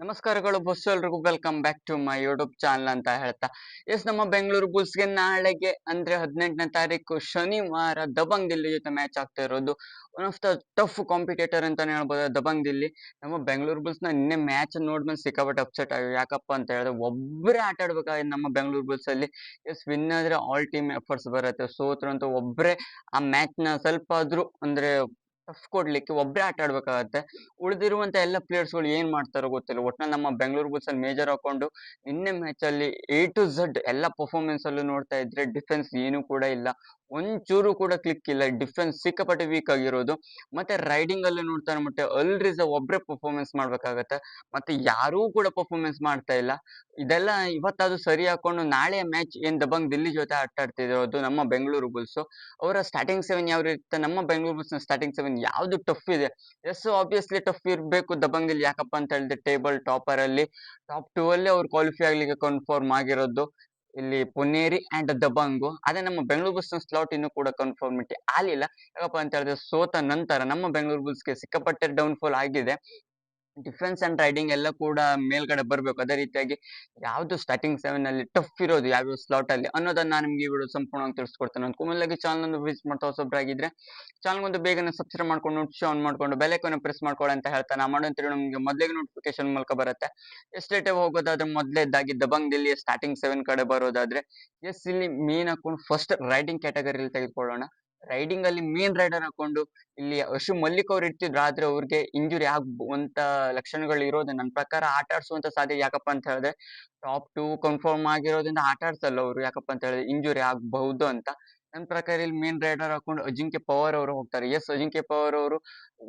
ನಮಸ್ಕಾರಗಳು ಬಸ್ ಎಲ್ರಿಗೂ. Welcome back to my YouTube channel ಅಂತ ಹೇಳ್ತಾ. ಎಸ್ ನಮ್ಮ ಬೆಂಗಳೂರು ಬುಲ್ಸ್ಗೆ ನಾಳೆಗೆ, ಅಂದ್ರೆ ಹದಿನೆಂಟನೇ ತಾರೀಕು ಶನಿವಾರ ದಬಂಗ್ ದಿಲ್ಲಿ ಜೊತೆ ಮ್ಯಾಚ್ ಆಗ್ತಾ ಇರೋದು. One of the tough competitor ಅಂತಾನೆ ಹೇಳ್ಬೋದು, ದಬಂಗ್ ದಿಲ್ಲಿ. ನಮ್ಮ ಬೆಂಗಳೂರು ಬುಲ್ಸ್ನ ನಿನ್ನೆ ಮ್ಯಾಚ್ ನೋಡ್ಬಂದು ಸಿಕ್ಕಾಪಟ್ಟೆ ಅಪ್ಸೆಟ್ ಆಗಿ. ಯಾಕಪ್ಪ ಅಂತ ಹೇಳಿದ್ರೆ ಒಬ್ಬರೇ ಆಟ ಆಡ್ಬೇಕಾಗಿ ನಮ್ಮ ಬೆಂಗಳೂರು ಬುಲ್ಸ್ ಅಲ್ಲಿ ಎಸ್ ವಿನ್ ಆದ್ರೆ ಆಲ್ ಟೀಮ್ ಎಫರ್ಟ್ಸ್ ಬರುತ್ತೆ. ಸೋತ್ರಂತೂ ಒಬ್ಬರೇ ಆ ಮ್ಯಾಚ್ನ ಸ್ವಲ್ಪ ಆದ್ರೂ, ಅಂದ್ರೆ ಟಫ್ ಕೊಡ್ಲಿಕ್ಕೆ ಒಬ್ಬರೇ ಆಟ ಆಡ್ಬೇಕಾಗತ್ತೆ. ಉಳಿದಿರುವಂತ ಎಲ್ಲ ಪ್ಲೇಯರ್ಸ್ಗಳು ಏನ್ ಮಾಡ್ತಾರೋ ಗೊತ್ತಿಲ್ಲ. ಒಟ್ನಲ್ಲಿ ನಮ್ಮ ಬೆಂಗಳೂರು ಬುಲ್ಸ್ ಅಲ್ಲಿ ಮೇಜರ್ ಹಾಕೊಂಡು ನಿನ್ನೆ ಮ್ಯಾಚ್ ಅಲ್ಲಿ ಎ ಟು ಝಡ್ ಎಲ್ಲ ಪರ್ಫಾರ್ಮೆನ್ಸ್ ಅಲ್ಲೂ ನೋಡ್ತಾ ಇದ್ರೆ ಡಿಫೆನ್ಸ್ ಏನು ಕೂಡ ಇಲ್ಲ. ಒಂಚೂರು ಕೂಡ ಕ್ಲಿಕ್ ಇಲ್ಲ. ಡಿಫೆನ್ಸ್ ಸಿಕ್ಕಾಪಟ್ಟೆ ವೀಕ್ ಆಗಿರೋದು. ಮತ್ತೆ ರೈಡಿಂಗ್ ಅಲ್ಲೂ ನೋಡ್ತಾ ಮತ್ತೆ ಅಲ್ರಿಸ ಒಬ್ರೇ ಪರ್ಫಾರ್ಮೆನ್ಸ್ ಮಾಡ್ಬೇಕಾಗತ್ತೆ. ಮತ್ತೆ ಯಾರೂ ಕೂಡ ಪರ್ಫಾರ್ಮೆನ್ಸ್ ಮಾಡ್ತಾ ಇಲ್ಲ. ಇದೆಲ್ಲ ಇವತ್ತಾದ್ರು ಸರಿ ಹಾಕೊಂಡು ನಾಳೆ ಮ್ಯಾಚ್ ಏನ್ ದಬಂಗ್ ದಿಲ್ಲಿ ಜೊತೆ ಆಟ ಆಡ್ತಿರೋದು ನಮ್ಮ ಬೆಂಗಳೂರು ಬುಲ್ಸ್ ಅವರ ಸ್ಟಾರ್ಟಿಂಗ್ ಸೆವೆನ್ ಯಾವ ಇರುತ್ತೆ? ನಮ್ಮ ಬೆಂಗಳೂರು ಬುಲ್ಸ್ ಸ್ಟಾರ್ಟಿಂಗ್ ಸೆವೆನ್ ಯಾವ್ದು ಟಫ್ ಇದೆ? ಎಸ್ ಆಬ್ವಿಯಸ್ಲಿ ಟಫ್ ಇರಬೇಕು. ದಬಂಗ್ ಇಲ್ಲಿ ಯಾಕಪ್ಪ ಅಂತ ಹೇಳಿದ್ರೆ ಟೇಬಲ್ ಟಾಪರ್ ಅಲ್ಲಿ ಟಾಪ್ ಟೂ ಅಲ್ಲಿ ಅವ್ರು ಕ್ವಾಲಿಫೈ ಆಗ್ಲಿಕ್ಕೆ ಕನ್ಫರ್ಮ್ ಆಗಿರೋದು. ಇಲ್ಲಿ ಪುನೇರಿ ಅಂಡ್ ದಬಂಗು. ಅದೇ ನಮ್ಮ ಬೆಂಗಳೂರು ಬುಲ್ಸ್ ಸ್ಲಾಟ್ ಇನ್ನು ಕೂಡ ಕನ್ಫರ್ಮಿಟಿ ಆಗಲಿಲ್ಲ. ಯಾಕಪ್ಪ ಅಂತ ಹೇಳಿದ್ರೆ ಸೋತ ನಂತರ ನಮ್ಮ ಬೆಂಗಳೂರು ಬುಲ್ಸ್ಗೆ ಸಿಕ್ಕಾಪಟ್ಟೆ ಡೌನ್ಫಾಲ್ ಆಗಿದೆ. ಡಿಫೆನ್ಸ್ ಅಂಡ್ ರೈಡಿಂಗ್ ಎಲ್ಲ ಕೂಡ ಮೇಲ್ಗಡೆ ಬರಬೇಕು. ಅದೇ ರೀತಿಯಾಗಿ ಯಾವ್ದು ಸ್ಟಾರ್ಟಿಂಗ್ ಸೆವೆನ್ ಅಲ್ಲಿ ಟಫ್ ಇರೋದು ಯಾವ್ಯಾವ ಸ್ಲಾಟ್ ಅಲ್ಲಿ ಅನ್ನೋದನ್ನ ನಾನು ನಿಮ್ಗೆ ವಿಡಿಯೋ ಸಂಪೂರ್ಣವಾಗಿ ತಿಳಿಸ್ಕೊಡ್ತೇನೆ. ಅನ್ಕೊಂಡಾಗಿ ಚಾನಲ್ ಒಂದು ವಿಸಿಟ್ ಮಾಡ್ತಾ ಹೊಸಬ್ರಾಗಿದ್ರೆ ಚಾನಲ್ ಒಂದು ಬೇಗನೆ ಸಬ್ಸ್ಕ್ರೈಬ್ ಮಾಡ್ಕೊಂಡು ನೋಟಿಫಿಕೇಶನ್ ಆನ್ ಮಾಡ್ಕೊಂಡು ಬೆಲೆಕನ್ನು ಪ್ರೆಸ್ ಮಾಡ್ಕೊಳ್ಳಿ ಅಂತ ಹೇಳ್ತಾ ನಾ ಮಾಡೋಂತಿರೋ ನಿಮಗೆ ಮೊದಲಿಗೆ ನೋಟಿಫಿಕೇಶನ್ ಮೂಲಕ ಬರುತ್ತೆ. ಎಷ್ಟೇಟೆ ಹೋಗೋದಾದ್ರೆ ಮೊದಲೇದಾಗಿ ದಬಂಗ್ ದಿಲ್ಲಿ ಸ್ಟಾರ್ಟಿಂಗ್ ಸೆವೆನ್ ಕಡೆ ಬರೋದಾದ್ರೆ ಎಸ್ ಇಲ್ಲಿ ಮೇನ್ ಹಾಕೊಂಡು ಫಸ್ಟ್ ರೈಡಿಂಗ್ ಕ್ಯಾಟಗರಿಯಲ್ಲಿ ತೆಗೆದುಕೊಳ್ಳೋಣ. ರೈಡಿಂಗ್ ಅಲ್ಲಿ ಮೇನ್ ರೈಡರ್ ಹಾಕೊಂಡು ಇಲ್ಲಿ ಅಶು ಮಲ್ಲಿಕ್ ಅವ್ರು ಇರ್ತಿದ್ರು, ಆದ್ರೆ ಅವ್ರಿಗೆ ಇಂಜುರಿ ಆಗುವಂತ ಲಕ್ಷಣಗಳು ಇರೋದು ನನ್ನ ಪ್ರಕಾರ ಆಟ ಆಡ್ಸುವಂತ ಸಾಧ್ಯ ಯಾಕಪ್ಪ ಅಂತ ಹೇಳಿದ್ರೆ ಟಾಪ್ ಟೂ ಕನ್ಫರ್ಮ್ ಆಗಿರೋದ್ರಿಂದ ಆಟ ಆಡ್ಸಲ್ಲ ಅವರು ಯಾಕಪ್ಪ ಅಂತ ಹೇಳಿದ್ರೆ ಇಂಜುರಿ ಆಗಬಹುದು ಅಂತ. ನನ್ನ ಪ್ರಕಾರ ಇಲ್ಲಿ ಮೇನ್ ರೈಡರ್ ಹಾಕೊಂಡು ಅಜಿಂಕ್ಯ ಪವರ್ ಅವರು ಹೋಗ್ತಾರೆ. ಎಸ್ ಅಜಿಂಕ್ಯ ಪವರ್ ಅವರು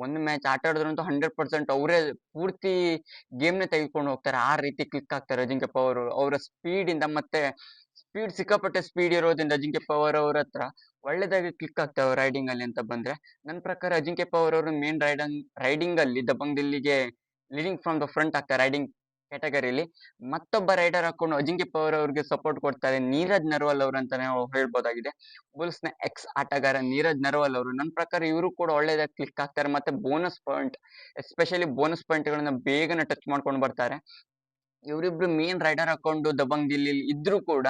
ಒಂದು ಮ್ಯಾಚ್ ಆಟ ಆಡಿದ್ರಂತೂ ಹಂಡ್ರೆಡ್ ಪರ್ಸೆಂಟ್ ಅವರೇ ಪೂರ್ತಿ ಗೇಮ್ನ ತೆಗೆದುಕೊಂಡು ಹೋಗ್ತಾರೆ. ಆ ರೀತಿ ಕ್ಲಿಕ್ ಆಗ್ತಾರೆ ಅಜಿಂಕ್ಯ ಪವರ್ ಅವರು. ಅವರ ಸ್ಪೀಡ್ ಇಂದ ಮತ್ತೆ ಸ್ಪೀಡ್ ಸಿಕ್ಕಾಪಟ್ಟೆ ಸ್ಪೀಡ್ ಇರೋದ್ರಿಂದ ಅಜಿಂಕ್ಯ ಪವರ್ ಅವ್ರ ಹತ್ರ ಒಳ್ಳೇದಾಗಿ ಕ್ಲಿಕ್ ಆಗ್ತಾವೆ ರೈಡಿಂಗ್ ಅಲ್ಲಿ ಅಂತ ಬಂದ್ರೆ. ನನ್ನ ಪ್ರಕಾರ ಅಜಿಂಕ್ಯ ಪವರ್ ಅವರು ಮೇನ್ ರೈಡಿಂಗ್ ರೈಡಿಂಗ್ ಅಲ್ಲಿ ದಬಂಗ್ ದಿಲ್ಲಿಗೆ ಲೀಡಿಂಗ್ ಫ್ರಮ್ ದ ಫ್ರಂಟ್ ಆಗ್ತಾರೆ. ರೈಡಿಂಗ್ ಕ್ಯಾಟಗರಿಲಿ ಮತ್ತೊಬ್ಬ ರೈಡರ್ ಹಾಕೊಂಡು ಅಜಿಂಕ್ಯ ಪವರ್ ಅವ್ರಿಗೆ ಸಪೋರ್ಟ್ ಕೊಡ್ತಾರೆ ನೀರಜ್ ನರ್ವಾಲ್ ಅವರು ಅಂತಾನೆ ಹೇಳ್ಬೋದಾಗಿದೆ. ಬುಲ್ಸ್ನ ಎಕ್ಸ್ ಆಟಗಾರ ನೀರಜ್ ನರ್ವಾಲ್ ಅವರು. ನನ್ನ ಪ್ರಕಾರ ಇವರು ಕೂಡ ಒಳ್ಳೇದಾಗಿ ಕ್ಲಿಕ್ ಆಗ್ತಾರೆ. ಮತ್ತೆ bonus point especially bonus point ಗಳನ್ನ ಬೇಗನೆ ಟಚ್ ಮಾಡ್ಕೊಂಡು ಬರ್ತಾರೆ. ಇವರಿಬ್ರು ಮೇನ್ ರೈಡರ್ ಹಾಕೊಂಡು ದಬಂಗ್ ದಿಲ್ಲಿ ಇದ್ರು ಕೂಡ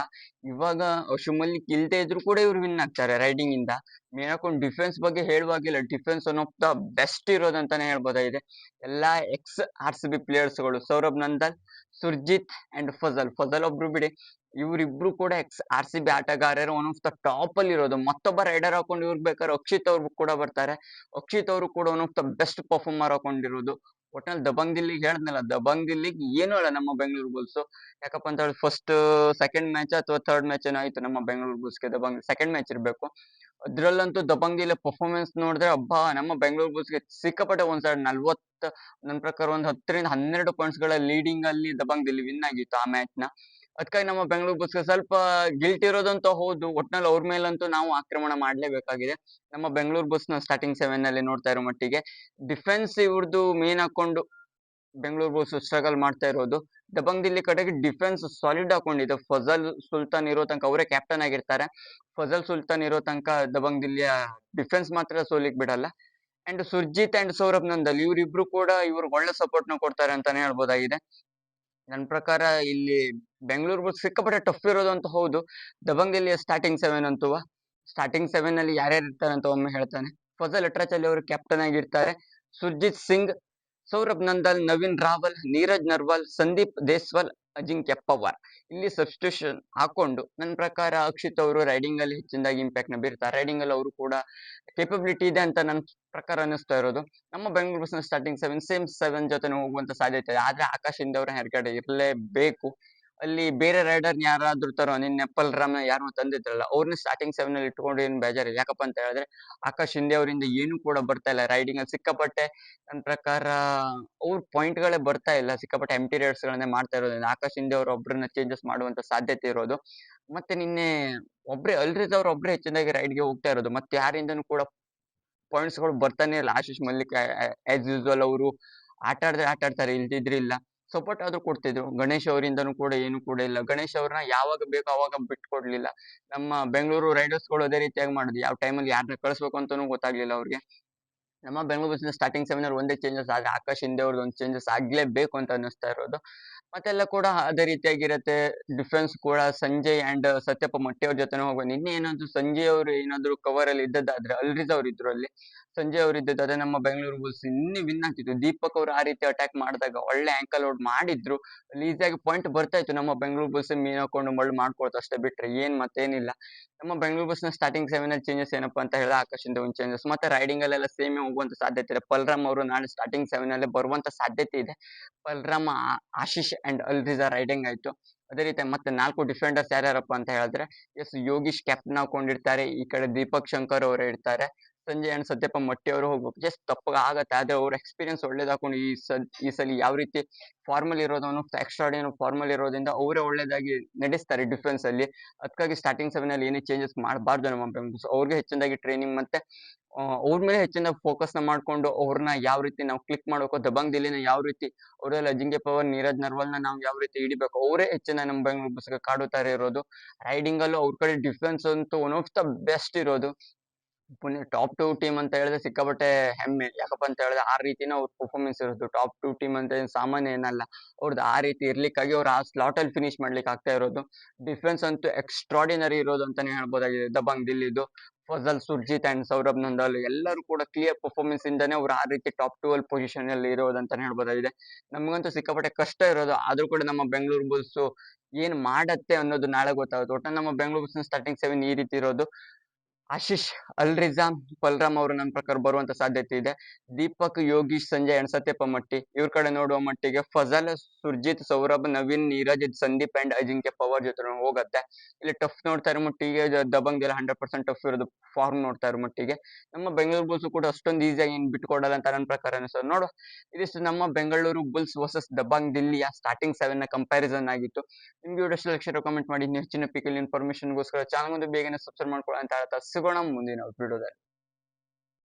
ಇವಾಗ ಅಶುಮಲ್ಲಿಕ್ ಇಲ್ದೆ ಇದ್ರು ಕೂಡ ಇವ್ರು ವಿನ್ ಆಗ್ತಾರೆ ರೈಡಿಂಗ್ ಇಂದ. ಮೇನ್ ಹಾಕೊಂಡು ಡಿಫೆನ್ಸ್ ಬಗ್ಗೆ ಹೇಳುವಾಗಿಲ್ಲ defence one of the best ಇರೋದಂತಾನೆ ಹೇಳ್ಬೋದಾಗಿದೆ ಎಲ್ಲಾ ಎಕ್ಸ್ ಆರ್ ಸಿ ಬಿ ಪ್ಲೇಯರ್ಸ್ಗಳು ಸೌರಭ್ ನಂದಲ್ ಸುರ್ಜಿತ್ ಅಂಡ್ ಫಜಲ್. ಫಜಲ್ ಒಬ್ರು ಬಿಡಿ, ಇವರಿಬ್ರು ಕೂಡ ಎಕ್ಸ್ ಆರ್ ಸಿ ಬಿ ಆಟಗಾರರು ಒನ್ ಆಫ್ ದ ಟಾಪ್ ಅಲ್ಲಿ ಇರೋದು. ಮತ್ತೊಬ್ಬ ರೈಡರ್ ಹಾಕೊಂಡು ಇವ್ರು ಬೇಕಾದ್ರೆ ಅಕ್ಷಿತ್ ಅವ್ರು ಕೂಡ ಬರ್ತಾರೆ. ಅಕ್ಷಿತ್ ಅವರು ಕೂಡ one of the best performer ಹಾಕೊಂಡಿರೋದು. ಒಟ್ನಲ್ಲಿ ದಬಂಗ್ ದಿಲ್ಲಿಗೆ ಹೇಳಿದ್ನಲ್ಲ ದಬಂಗ್ ದಿಲ್ಲಿಗೆ ಏನು ಅಲ್ಲ ನಮ್ಮ ಬೆಂಗಳೂರು ಬುಲ್ಸ್ ಯಾಕಪ್ಪ ಅಂತ ಹೇಳಿ ಫಸ್ಟ್ ಸೆಕೆಂಡ್ ಮ್ಯಾಚ್ ಅಥವಾ ಥರ್ಡ್ ಮ್ಯಾಚ್ ಏನೋ ಆಯ್ತು ನಮ್ಮ ಬೆಂಗಳೂರು ಬುಲ್ಸ್ಗೆ ದಬಂಗ್ ಸೆಕೆಂಡ್ ಮ್ಯಾಚ್ ಇರಬೇಕು. ಅದ್ರಲ್ಲಂತೂ ದಬಂಗ್ ದಿಲ್ಲಿ ಪರ್ಫಾರ್ಮೆನ್ಸ್ ನೋಡಿದ್ರೆ ಹಬ್ಬ ನಮ್ಮ ಬೆಂಗಳೂರು ಬುಲ್ಸ್ಗೆ ಸಿಕ್ಕಾಪಟ್ಟೆ ಒಂದ್ ಸೈಡ್ ನಲ್ವತ್ತ, ನನ್ನ ಪ್ರಕಾರ ಒಂದು ಹತ್ತರಿಂದ ಹನ್ನೆರಡು ಪಾಯಿಂಟ್ಸ್ಗಳ ಲೀಡಿಂಗ್ ಅಲ್ಲಿ ದಬಂಗ್ ದಿಲ್ಲಿ ವಿನ್ ಆಗಿತ್ತು ಆ ಮ್ಯಾಚ್ನ. ಅದಕ್ಕಾಗಿ ನಮ್ಮ ಬೆಂಗಳೂರು ಬಸ್ಗೆ ಸ್ವಲ್ಪ ಗಿಲ್ಟ್ ಇರೋದಂತ ಹೌದು. ಒಟ್ನಲ್ಲಿ ಅವ್ರ ಮೇಲಂತೂ ನಾವು ಆಕ್ರಮಣ ಮಾಡಲೇಬೇಕಾಗಿದೆ. ನಮ್ಮ ಬೆಂಗಳೂರು ಬಸ್ನ ಸ್ಟಾರ್ಟಿಂಗ್ ಸೆವೆನ್ ಅಲ್ಲಿ ನೋಡ್ತಾ ಇರೋ ಮಟ್ಟಿಗೆ ಡಿಫೆನ್ಸ್ ಇವ್ರದ್ದು ಮೇನ್ ಹಾಕೊಂಡು ಬೆಂಗಳೂರು ಬಸ್ ಸ್ಟ್ರಗಲ್ ಮಾಡ್ತಾ ಇರೋದು. ದಬಂಗ್ ದಿಲ್ಲಿ ಕಡೆಗೆ ಡಿಫೆನ್ಸ್ ಸಾಲಿಡ್ ಹಾಕೊಂಡಿದೆ. ಫಜಲ್ ಸುಲ್ತಾನ್ ಇರೋ ತನಕ ಅವರೇ ಕ್ಯಾಪ್ಟನ್ ಆಗಿರ್ತಾರೆ. ಫಜಲ್ ಸುಲ್ತಾನ್ ಇರೋ ತನಕ ದಬಂಗ್ ದಿಲ್ಲಿಯ ಡಿಫೆನ್ಸ್ ಮಾತ್ರ ಸೋಲಿಕ್ ಬಿಡಲ್ಲ. ಅಂಡ್ ಸುರ್ಜಿತ್ ಅಂಡ್ ಸೌರಭ್ ನಂದಲ್ ಇವರಿಬ್ರು ಕೂಡ ಇವ್ರಿಗೆ ಒಳ್ಳೆ ಸಪೋರ್ಟ್ನ ಕೊಡ್ತಾರೆ ಅಂತಾನೆ ಹೇಳ್ಬೋದಾಗಿದೆ. ನನ್ನ ಪ್ರಕಾರ ಇಲ್ಲಿ ಬೆಂಗಳೂರು ಸಿಕ್ಕಾಪಟ್ಟೆ ಟಫ್ ಇರೋದು ಅಂತ ಹೌದು. ದಬಂಗ್ ದಿಲ್ಲಿಯ ಸ್ಟಾರ್ಟಿಂಗ್ ಸೆವೆನ್ ಅಂತುವ ಸ್ಟಾರ್ಟಿಂಗ್ ಸೆವೆನ್ ಅಲ್ಲಿ ಯಾರ್ಯಾರು ಇರ್ತಾರೆ ಅಂತ ಒಮ್ಮೆ ಹೇಳ್ತಾನೆ. ಫಜಲ್ ಅಟ್ರಾಚಲ್ಲಿ ಅವರು ಕ್ಯಾಪ್ಟನ್ ಆಗಿರ್ತಾರೆ. ಸುರ್ಜಿತ್ ಸಿಂಗ್ ಸೌರಭ್ ನಂದಲ್ ನವೀನ್ ರಾವಲ್ ನೀರಜ್ ನರ್ವಾಲ್ ಸಂದೀಪ್ ದೇಸ್ವಾಲ್ ಅಜಿಂಕ್ಯ ಪವಾರ್. ಇಲ್ಲಿ ಸಬ್ಸ್ಟಿಟ್ಯೂಷನ್ ಹಾಕೊಂಡು ನನ್ನ ಪ್ರಕಾರ ಅಕ್ಷಿತ್ ಅವರು ರೈಡಿಂಗ್ ಅಲ್ಲಿ ಹೆಚ್ಚಿನದಾಗಿ ಇಂಪ್ಯಾಕ್ಟ್ನ ಬೀರ್ತಾರೆ ರೈಡಿಂಗ್ ಅಲ್ಲಿ ಅವರು ಕೂಡ ಕೇಪಬಿಲಿಟಿ ಇದೆ ಅಂತ ನನ್ನ ಪ್ರಕಾರ ಅನ್ನಿಸ್ತಾ ಇರೋದು. ನಮ್ಮ Bengaluru starting seven same seven ಜೊತೆ ಹೋಗುವಂತ ಸಾಧ್ಯತೆ ಇದೆ. ಆದ್ರೆ ಆಕಾಶ್ ಹಿಂದೆ ಅವರ ಹೆರ್ಗಡೆ ಇರಲೇಬೇಕು ಅಲ್ಲಿ ಬೇರೆ ರೈಡರ್ ಯಾರಾದ್ರೂ ತರೋ, ನಿನ್ ನೆಪ್ಪಲ್ ರಾಮ್ ಯಾರು ತಂದಿದ್ರಲ್ಲ ಅವ್ರನ್ನ ಸ್ಟಾರ್ಟಿಂಗ್ ಸೆವೆನ್ ಅಲ್ಲಿ ಇಟ್ಕೊಂಡು ಏನು ಬೇಜಾರಿಲ್ಲ ಯಾಕಪ್ಪ ಅಂತ ಹೇಳಿದ್ರೆ, ಆಕಾಶ್ ಹಿಂದೆ ಅವರಿಂದ ಏನು ಕೂಡ ಬರ್ತಾ ಇಲ್ಲ. ರೈಡಿಂಗ್ ಅಲ್ಲಿ ಸಿಕ್ಕಾಪಟ್ಟೆ ನನ್ನ ಪ್ರಕಾರ ಅವ್ರ ಪಾಯಿಂಟ್ ಗಳೇ ಬರ್ತಾ ಇಲ್ಲ. ಸಿಕ್ಕಾಪಟ್ಟೆ ಎಂಟಿ ರೈಡ್ಸ್ ಗಳನ್ನೇ ಮಾಡ್ತಾ ಇರೋದ್ರಿಂದ ಆಕಾಶ್ ಹಿಂದೆ ಅವ್ರ ಒಬ್ರನ್ನ ಚೇಂಜಸ್ ಮಾಡುವಂತ ಸಾಧ್ಯತೆ ಇರೋದು. ಮತ್ತೆ ನಿನ್ನೆ ಒಬ್ರೇ ಅಲ್ರಿದ ಅವ್ರ ಒಬ್ರೇ ಹೆಚ್ಚಿನದಾಗಿ ರೈಡ್ಗೆ ಹೋಗ್ತಾ ಇರೋದು. ಮತ್ತೆ ಯಾರಿಂದನೂ ಕೂಡ ಪಾಯಿಂಟ್ಸ್ಗಳು ಬರ್ತಾನೆ ಇಲ್ಲ. ಆಶೀಶ್ ಮಲ್ಲಿಕ್ ಆಸ್ ಯೂಸ್ವಲ್ ಅವರು ಆಟ ಆಡಿದ್ರೆ ಆಟ ಆಡ್ತಾರೆ ಇಲ್ದಿದ್ರೆ ಇಲ್ಲ. ಸಪೋರ್ಟ್ ಆದ್ರೂ ಕೊಡ್ತಿದ್ರು. ಗಣೇಶ್ ಅವರಿಂದನೂ ಕೂಡ ಏನು ಕೂಡ ಇಲ್ಲ. ಗಣೇಶ್ ಅವ್ರನ್ನ ಯಾವಾಗ ಬೇಕೋ ಅವಾಗ ಬಿಟ್ಕೊಡ್ಲಿಲ್ಲ. ನಮ್ಮ ಬೆಂಗಳೂರು ರೈಡರ್ಸ್ಗಳು ಅದೇ ರೀತಿಯಾಗಿ ಮಾಡಿದ್ವಿ ಯಾವ ಟೈಮಲ್ಲಿ ಯಾರನ್ನ ಕಳಿಸ್ಬೇಕು ಅಂತಾನೂ ಗೊತ್ತಾಗ್ಲಿಲ್ಲ ಅವ್ರಿಗೆ. ನಮ್ಮ ಬೆಂಗಳೂರು ಬುಲ್ಸ್‌ನ ಸ್ಟಾರ್ಟಿಂಗ್ ಸೆವೆನಲ್ಲಿ ಒಂದೇ ಚೇಂಜಸ್ ಆದ್ರೆ ಆಕಾಶ್ ಹಿಂದೆ ಅವ್ರದ್ದು ಒಂದು ಚೇಂಜಸ್ ಆಗ್ಲೇಬೇಕು ಅಂತ ಅನ್ನಿಸ್ತಾ ಇರೋದು. ಮತ್ತೆಲ್ಲ ಕೂಡ ಅದೇ ರೀತಿಯಾಗಿರತ್ತೆ. ಡಿಫ್ರೆನ್ಸ್ ಕೂಡ ಸಂಜಯ್ ಅಂಡ್ ಸತ್ಯಪ್ಪ ಮೊಟ್ಟೆ ಅವ್ರ ಜೊತೆ ಹೋಗುವ ನಿನ್ನೆ ಏನಾದ್ರು ಸಂಜಯ್ ಅವರು ಏನಾದ್ರು ಕವರ್ ಅಲ್ಲಿ ಇದ್ದದ್ದಾದ್ರೆ ಅಲ್ರಿಸ್ ಅವ್ರು ಇದ್ರು ಅಲ್ಲಿ. ಸಂಜಯ್ ಅವ್ರು ಅದೇ ನಮ್ಮ ಬೆಂಗಳೂರು ಬುಲ್ಸ್ ಇನ್ನೇ ವಿನ್ ಆಗ್ತಿತ್ತು. ದೀಪಕ್ ಅವ್ರು ಆ ರೀತಿ ಅಟ್ಯಾಕ್ ಮಾಡಿದಾಗ ಒಳ್ಳೆ ಆಂಕಲ್ ಔಟ್ ಮಾಡಿದ್ರು. ಈಸಿಯಾಗಿ ಪಾಯಿಂಟ್ ಬರ್ತಾ ಇತ್ತು. ನಮ್ಮ ಬೆಂಗಳೂರು ಬುಲ್ಸ್ ಮೀನ್ ಹಾಕೊಂಡು ಮಳ್ಳು ಮಾಡ್ಕೊಳ್ತು ಅಷ್ಟೇ ಬಿಟ್ರೆ ಏನ್ ಮತ್ತೇನಿಲ್ಲ. ನಮ್ಮ ಬೆಂಗಳೂರು ಬುಲ್ಸ್‌ನ ಸ್ಟಾರ್ಟಿಂಗ್ ಸೆವೆನಲ್ಲಿ ಚೇಂಜಸ್ ಏನಪ್ಪ ಅಂತ ಹೇಳಿದ್ರೆ ಆಕಾಶ್ ಇಂದ ಒಂದು ಚೇಂಜಸ್ ಮತ್ತೆ ರೈಡಿಂಗ್ ಅಲ್ಲೆಲ್ಲ ಸೇಮ್ ಹೋಗುವಂತ ಸಾಧ್ಯತೆ ಇದೆ. ಪಲ್ರಾಮ್ ಅವರು ನಾಳೆ ಸ್ಟಾರ್ಟಿಂಗ್ ಸೆವೆನ್ ಅಲ್ಲಿ ಬರುವಂತ ಸಾಧ್ಯತೆ ಇದೆ. Palram, Ashish and Alireza raiding ಆಯ್ತು. ಅದೇ ರೀತಿ ಮತ್ತೆ ನಾಲ್ಕು ಡಿಫೆಂಡರ್ಸ್ ಯಾರ್ಯಾರಪ್ಪ ಅಂತ ಹೇಳಿದ್ರೆ ಎಸ್ ಯೋಗೀಶ್ ಕ್ಯಾಪ್ಟನ್ ಹಾಕೊಂಡಿರ್ತಾರೆ. ಈ ಕಡೆ ದೀಪಕ್ ಶಂಕರ್ ಅವರು ಇರ್ತಾರೆ. ಸಂಜಯ್ ಅಂಡ್ ಸತ್ಯಪ್ಪ ಮಟ್ಟಿ ಅವರು ಹೋಗ್ಬೇಕು. ಜಸ್ಟ್ ತಪ್ಪಗಾಗತ್ತೆ. ಆದ್ರೆ ಅವ್ರ ಎಕ್ಸ್‌ಪೀರಿಯನ್ಸ್ ಒಳ್ಳೇದ್ ಹಾಕೊಂಡು ಈ ಸಲ ಈ ಸಲ ಯಾವ ರೀತಿ ಫಾರ್ಮಲ್ ಇರೋದನ್ನು ಇರೋದವನು ಫಾರ್ಮಲ್ ಅಲ್ಲಿ ಇರೋದ್ರಿಂದ ಅವರೇ ಒಳ್ಳೇದಾಗಿ ನಡೆಸ್ತಾರೆ ಡಿಫ್ರೆನ್ಸ್ ಅಲ್ಲಿ. ಅದಕ್ಕಾಗಿ ಸ್ಟಾರ್ಟಿಂಗ್ ಸೆವೆನಲ್ಲಿ ಏನೇ ಚೇಂಜಸ್ ಮಾಡಬಾರ್ದು ನಮ್ಮ ಬುಲ್ಸ್. ಅವ್ರಿಗೆ ಹೆಚ್ಚಿನದಾಗಿ ಟ್ರೈನಿಂಗ್ ಮತ್ತೆ ಅವ್ರ ಮೇಲೆ ಹೆಚ್ಚಿನ ಫೋಕಸ್‌ನ ಮಾಡ್ಕೊಂಡು ಅವ್ರನ್ನ ಯಾವ ರೀತಿ ನಾವು ಕ್ಲಿಕ್ ಮಾಡಬೇಕು ದಬಂಗ್ ದಿಲ್ಲಿನ ಯಾವ ರೀತಿ ಅವರೆಲ್ಲ ಅಜಿಂಕ್ಯ ಪವರ್, ನೀರಜ್ ನರ್ವಲ್ನ ನಾವು ಯಾವ ರೀತಿ ಹಿಡಿಬೇಕು ಅವರೇ ಹೆಚ್ಚಿನ ನಮ್ಮ ಬೆಂಗಳೂರು ಕಾಡುತ್ತಾರೆ ಇರೋದು. ರೈಡಿಂಗ್ ಅಲ್ಲೂ ಅವ್ರ ಕಡೆ ಡಿಫೆನ್ಸ್ ಅಂತೂ ಒನ್ ಆಫ್ ದ ಬೆಸ್ಟ್ ಇರೋದು. ಪುಣೆ ಟಾಪ್ ಟು ಟೀಮ್ ಅಂತ ಹೇಳಿದ್ರೆ ಸಿಕ್ಕಾಪಟ್ಟೆ ಹೆಮ್ಮೆ. ಯಾಕಪ್ಪ ಅಂತ ಹೇಳಿದ್ರೆ ಆ ರೀತಿನೇ ಅವ್ರ ಪರ್ಫಾರ್ಮೆನ್ಸ್ ಇರೋದು. ಟಾಪ್ ಟು ಟೀಮ್ ಅಂತ ಏನ್ ಸಾಮಾನ್ಯ ಏನಲ್ಲ. ಅವ್ರದ್ದು ಆ ರೀತಿ ಇರ್ಲಿಕ್ಕಾಗಿ ಅವ್ರು ಆ ಸ್ಲಾಟ್ ಅಲ್ಲಿ ಫಿನಿಶ್ ಮಾಡ್ಲಿಕ್ಕೆ ಆಗ್ತಾ ಇರೋದು. ಡಿಫೆನ್ಸ್ ಅಂತೂ ಎಕ್ಸ್ಟ್ರಾಡಿನರಿ ಇರೋದು ಅಂತಾನೆ ಹೇಳ್ಬೋದಾಗಿದೆ ದಬಂಗ್ ದಿಲ್ಲಿದು. ಫಜಲ್, ಸುರ್ಜಿತ್ ಅಂಡ್ ಸೌರಭ್ ನಂದಾಲ್ ಎಲ್ಲರೂ ಕೂಡ ಕ್ಲಿಯರ್ ಪರ್ಫಾರ್ಮೆನ್ಸ್ ಇಂದಾನೆ ಅವ್ರು ಆ ರೀತಿ ಟಾಪ್ 2 ಅಲ್ಲಿ ಪೊಸಿಷನ್ ಅಲ್ಲಿ ಇರೋದು ಅಂತಾನೆ ಹೇಳ್ಬೋದಾಗಿದೆ. ನಮಗಂತೂ ಸಿಕ್ಕಾಪಟ್ಟೆ ಕಷ್ಟ ಇರೋದು. ಆದ್ರೂ ಕೂಡ ನಮ್ಮ ಬೆಂಗಳೂರು ಬುಲ್ಸ್ ಏನ್ ಮಾಡತ್ತೆ ಅನ್ನೋದು ನಾಳೆ ಗೊತ್ತಾಗುತ್ತೆ. ಒಟ್ಟ ನಮ್ಮ ಬೆಂಗಳೂರು ಬುಲ್ಸ್ ಸ್ಟಾರ್ಟಿಂಗ್ ಸೆವೆನ್ ಈ ರೀತಿ ಇರೋದು. ಆಶೀಶ್, ರಿಜಾಮ್ ಬಲರಾಮ್ ಅವರು ನನ್ನ ಪ್ರಕಾರ ಬರುವಂತ ಸಾಧ್ಯತೆ ಇದೆ. ದೀಪಕ್, ಯೋಗೀಶ್, ಸಂಜಯ್ ಸತ್ಯಪ್ಪ ಮಟ್ಟಿ ಇವ್ರ ಕಡೆ ನೋಡುವ ಮಟ್ಟಿಗೆ ಫಜಲ್, ಸುರ್ಜಿತ್, ಸೌರಭ್, ನವೀನ್, ನೀರಜ್, ಸಂದೀಪ್ ಅಂಡ್ ಅಜಿಂಕ್ಯ ಪವರ್ ಜೊತೆ ಹೋಗುತ್ತೆ ಇಲ್ಲಿ ಟಫ್ ನೋಡ್ತಾ ಇರೋ ಮಟ್ಟಿಗೆ ದಬಂಗ್ ಎಲ್ಲ 100% ಟಫ್ ಇರೋದು ಫಾರ್ಮ್ ನೋಡ್ತಾ ಇರೋ ಮಟ್ಟಿಗೆ. ನಮ್ಮ ಬೆಂಗಳೂರು ಬುಲ್ಸ್ ಕೂಡ ಅಷ್ಟೊಂದು ಈಸಿಯಾಗಿ ಏನ್ ಬಿಟ್ಕೊಡಲ್ಲ ಅಂತ ನನ್ನ ಪ್ರಕಾರ ಅನಿಸೋದು ನೋಡು ಇದಿಷ್ಟು ನಮ್ಮ ಬೆಂಗಳೂರು ಬುಲ್ಸ್ ವರ್ಸಸ್ ದಬಂಗ್ ದಿಲ್ಲಿಯ ಸ್ಟಾರ್ಟಿಂಗ್ ಸೆವೆನ್ನ ಕಂಪ್ಯಾರಿಸನ್ ಆಗಿತ್ತು. ನಿಮ್ಗೆ ವಿಡಿಯೋ ಲಕ್ಷ ರೆಕಮೆಂಡ್ ಮಾಡಿ. ಹೆಚ್ಚಿನ ಪಿಕ್ ಇನ್ಫಾರ್ಮೇಷನ್‌ಗೋಸ್ಕರ ಚಾನಲ್ ಒಂದು ಬೇಗನೆ ಸಬ್ಸ್ಕ್ರೈಬ್ ಮಾಡ್ಕೊಳ್ಳಿ ಅಂತ ಹೇಳ್ತಾ ಸಿಗೋಣ ಮುಂದಿನ ವಿಡಿಯೋದಲ್ಲಿ.